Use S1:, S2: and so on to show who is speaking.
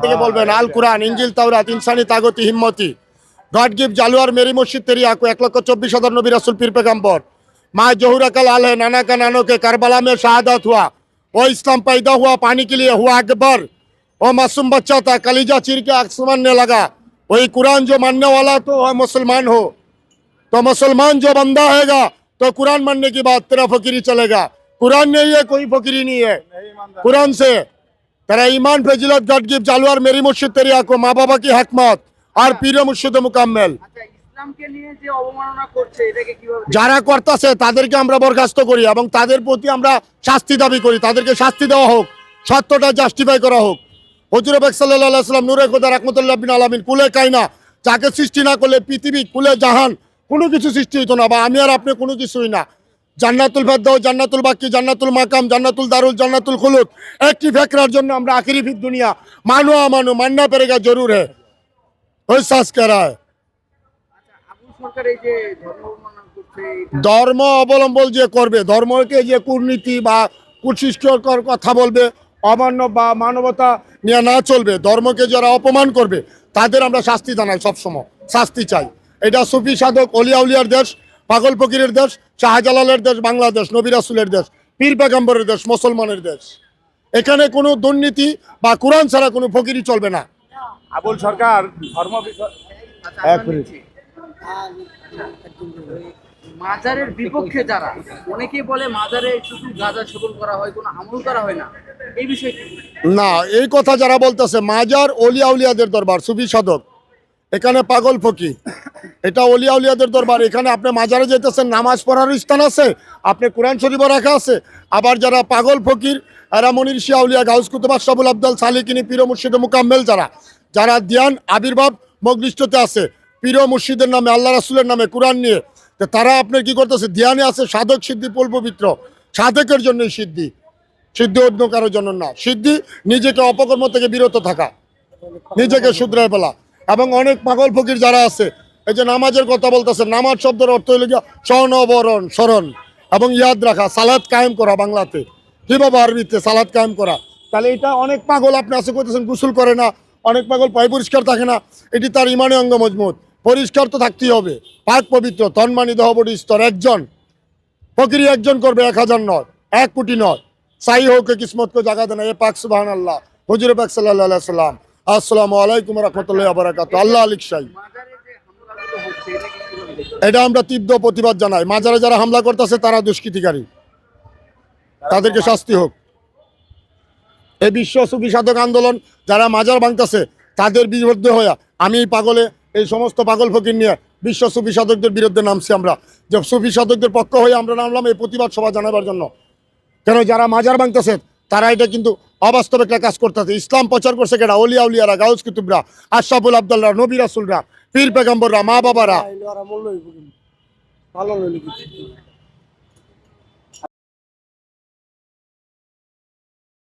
S1: থেকে বলবেন আল কোরআন ইঞ্জিল তাওরাত ইনসানি তাগতি হিম্মতি গড গিভ জালুয়ার মেরি মসজিদ তেরি আকু এক লক্ষ চব্বিশ হাজার নবী রাসুল পীর পেগম্বর माँ जोहरा कल आल है नाना का नानों के करबला में शहादत हुआ वो इस्लाम पैदा हुआ पानी के लिए हुआ अकबर वो मासूम बच्चा था कलीजा चीर के आसमानने लगा वही कुरान जो मानने वाला तो वह मुसलमान हो तो मुसलमान जो बंदा हैगा तो कुरान मानने की बात तेरा फकीरी चलेगा कुरान नहीं है कोई फकीरी नहीं है कुरान से তারা ইমান ফেজিলত গডগিব জালুয়ার মেরি মুর্শিদ তেরিয়া কো
S2: মা বাবা কি হাকমত আর পীর মুর্শিদ মুকাম্মেল।
S1: যারা করতেছে তাদেরকে আমরা বরখাস্ত করি এবং তাদের প্রতি আমরা শাস্তি দাবি করি। তাদেরকে শাস্তি দেওয়া হোক সত্যটা জাস্টিফাই করা হোক। হজুর বেক সাল্লাহ সাল্লাম নুরে খোদা রহমতুল্লাহিন আলমিন কুলে কাইনা যাকে সৃষ্টি না করলে পৃথিবী কুলে জাহান কোনো কিছু সৃষ্টি হইতো না বা আমি আর আপনি কোনো কিছুই না। জান্নাতুল ফেদ্দাও জান্নাতুল বাক্কি জান্নাতুল মাকাম, জান্নাতুল দারুল, জান্নাতুল খুলুদ একটি ফেকরার জন্য আমরা আখিরি ফির দুনিয়া মানো আমানো মাননা পেরেগা জরুর হ্যাঁ
S2: ধর্ম
S1: অবলম্বন যে করবে, ধর্মকে যে কূটনীতি বা কুসৃষ্টিকর কথা বলবে, অমান্য বা মানবতা নিয়ে না চলবে, ধর্মকে যারা অপমান করবে, তাদের আমরা শাস্তি জানাই সবসময়, শাস্তি চাই। এটা সুফি সাধক অলিয়া উলিয়ার দেশ পাগল ফকিরের দেশ শাহজালালের দেশ বাংলাদেশ নবী রাসুলের দেশ পীর পেগম্বরের দেশ মুসলমানের দেশ। এখানে কোনো দুর্নীতি বা কোরআন ছাড়া কোনো ফকিরি চলবে না।
S3: আবুল সরকার ধর্ম।
S2: মাজারের বিপক্ষে যারা অনেকেই বলে মাজারে শুধু গাঁজা সেবন করা হয় কোনো আমল করা হয় না। এই বিষয়ে
S1: না এই কথা যারা বলতেছে মাজার অলিয়া উলিয়াদের দরবার সুফি সাধক। এখানে পাগল ফকি এটা অলিয়া উলিয়াদের দরবার। এখানে আপনি মাজারে যেতেছেন নামাজ পড়ার স্থান আছে, আপনি কোরআন শরীফ রাখা আছে। আবার যারা পাগল ফকির, এরা মনির শিয়া উলিয়া গাউস কুতুব আশরাফুল আব্দাল সালিকিনী পীর মুর্শিদ মুকাম্মেল যারা যারা ধ্যান আবির্ভাব মগলিষ্টতে আছে, পীর মুর্শিদের নামে, আল্লাহ রাসুলের নামে কোরআন নিয়ে, তো তারা আপনার কি করতেছে? ধ্যানে আছে সাধক সিদ্ধি পবিত্র সাধকের জন্যই সিদ্ধি। সিদ্ধি অন্য কারোর জন্য না। সিদ্ধি নিজেকে অপকর্ম থেকে বিরত থাকা, নিজেকে শুধরায় ফেলা। এবং অনেক পাগল ফকির যারা আছে এই যে নামাজের কথা বলতেছে নামাজ শব্দের অর্থ হইল গিয়া স্বর্ণবরণ, স্মরণ এবং ইয়াদ রাখা সালাদ কায়েম করা বাংলাতে। কীভাবে আরবিতে সালাদ কায়েম করা? তাহলে এটা অনেক পাগল আপনি আছে করতেছেন গোসল করে না, অনেক পাগল পায় পরিষ্কার থাকে না, এটি তার ইমানে অঙ্গ মজবুত। পরিষ্কার তো থাকতেই হবে। পাক পবিত্র, তন্মানি দহবডি স্তর একজন। ফকিরি একজন করবে এক হাজার নয়, এক কোটি নয়। সাই হোক কিসমত কো জাগা দেনা এ পাক সুবাহ আল্লাহ হুজুর পাক সাল্লাহ সাল্লাম আসসালামু আলাইকুম রহমতুল্লাহ বারাকাত আল্লাহ আলিক শাহী এটা আমরা তীব্র প্রতিবাদ জানাই। মাজারে যারা হামলা করতেছে, তারা দুষ্কৃতিকারী। তাদেরকে শাস্তি হোক। এই বিশ্ব সুফি সাধক আন্দোলন যারা মাজার ভাঙতেছে, তাদের বিরুদ্ধে হয়ে আমি পাগলে, এই সমস্ত পাগল ফকির নিয়ে বিশ্ব সুফি সাধকদের বিরুদ্ধে নামছি আমরা। যে সুফি সাধকদের পক্ষ হয়ে আমরা নামলাম এই প্রতিবাদ সভা জানাবার জন্য। কেন যারা মাজার ভাঙতেছে তারা এটা কিন্তু অবাস্তব একটা কাজ করতেছে। ইসলাম প্রচার করছে কেটা অলিয়া উলিয়ারা, গাউস কুতুবরা আশরাফুল আবদুল্লাহ নবী রাসুলরা, পীর পেগম্বররা, মা বাবারা।